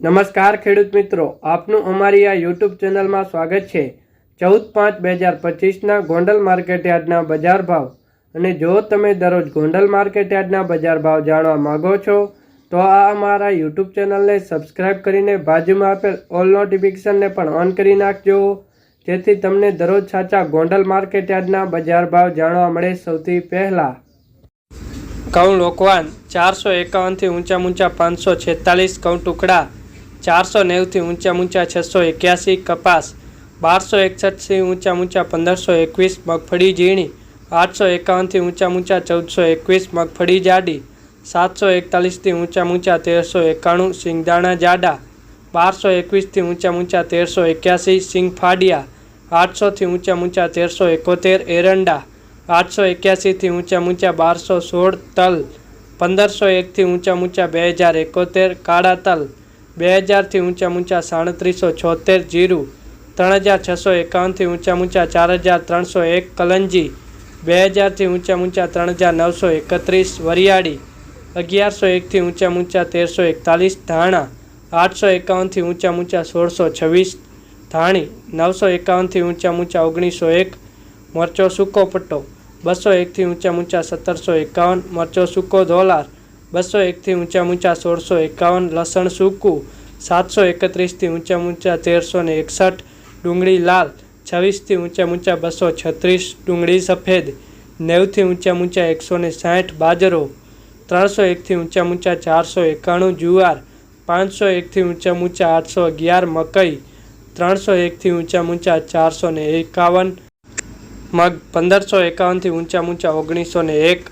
નમસ્કાર ખેડૂત મિત્રો, આપનું અમારી આ યુટ્યુબ ચેનલમાં સ્વાગત છે. ચૌદ પાંચ બે હજાર પચીસના ગોંડલ માર્કેટ યાર્ડના બજાર ભાવ. અને જો તમે દરરોજ ગોંડલ માર્કેટયાર્ડના બજાર ભાવ જાણવા માંગો છો, તો આ અમારા યુટ્યુબ ચેનલને સબસ્ક્રાઇબ કરીને બાજુમાં આપેલ ઓલ નોટિફિકેશનને પણ ઓન કરી નાખજો. જેથી તમને દરરોજ સાચા ગોંડલ માર્કેટ યાર્ડના બજાર ભાવ જાણવા મળે સૌથી પહેલાં. ઘઉં લોકવાન ચારસો એકાવનથી ઊંચા ઊંચા પાંચસો છેતાલીસ ઘઉં ટુકડા ચારસો નેવુંથી ઊંચા ઊંચા છસો એક્યાસી કપાસ બારસો એકસઠથી ઊંચા ઊંચા પંદરસો એકવીસ મગફળી ઝીણી આઠસો એકાવનથી ઊંચા ઊંચા ચૌદસો એકવીસ મગફળી જાડી સાતસો એકતાલીસથી ઊંચા ઊંચા તેરસો એકાણું સિંગદાણા જાડા બારસો એકવીસથી ઊંચા ઊંચા તેરસો એક્યાસી સિંગ ફાડિયા આઠસોથી ઊંચા ઊંચા તેરસો એકોતેર એરંડા આઠસો એક્યાસીથી ઊંચા ઊંચા બારસો સોળ તલ પંદરસો એકથી ઊંચા ઊંચા બે હજાર એકોતેર કાળા તલ બે હજારથી ઊંચા ઊંચા સાડત્રીસો છોતેર જીરું ત્રણ હજાર છસો એકાવનથી ઊંચા ઊંચા ચાર હજાર ત્રણસો એક કલંજી બે હજારથી ઊંચા ઊંચા ત્રણ હજાર નવસો એકત્રીસ વરિયાળી, અગિયારસો એકથી ઊંચા ઊંચા તેરસો એકતાલીસ ધાણા, આઠસો એકાવનથી ઊંચા ઊંચા સોળસો છવ્વીસ ધાણી, નવસો એકાવનથી ઊંચા ઊંચા ઓગણીસો એક મરચો સૂકો પટ્ટો, બસો એકથી ઊંચા ઊંચા સત્તરસો એકાવન મરચો સૂકો ધોલાર બસો એકથી ઊંચા ઊંચા સોળસો એકાવન, લસણ સૂકું, સાતસો એકત્રીસથી ઊંચા ઊંચા તેરસો ને એકસઠ, ડુંગળી લાલ છવ્વીસથી ઊંચા ઊંચા બસો છત્રીસ, ડુંગળી સફેદ નેવથી ઊંચા ઊંચા એકસો ને સાઠ, બાજરો, ત્રણસો એકથી ઊંચા ઊંચા ચારસો એકાણું, જુવાર, પાંચસો એકથી ઊંચા ઊંચા આઠસો અગિયાર, મકઈ, ત્રણસો એકથી ઊંચા ઊંચા ચારસો ને એકાવન, મગ, પંદરસો એકાવનથી ઊંચા ઊંચા ઓગણીસો ને એક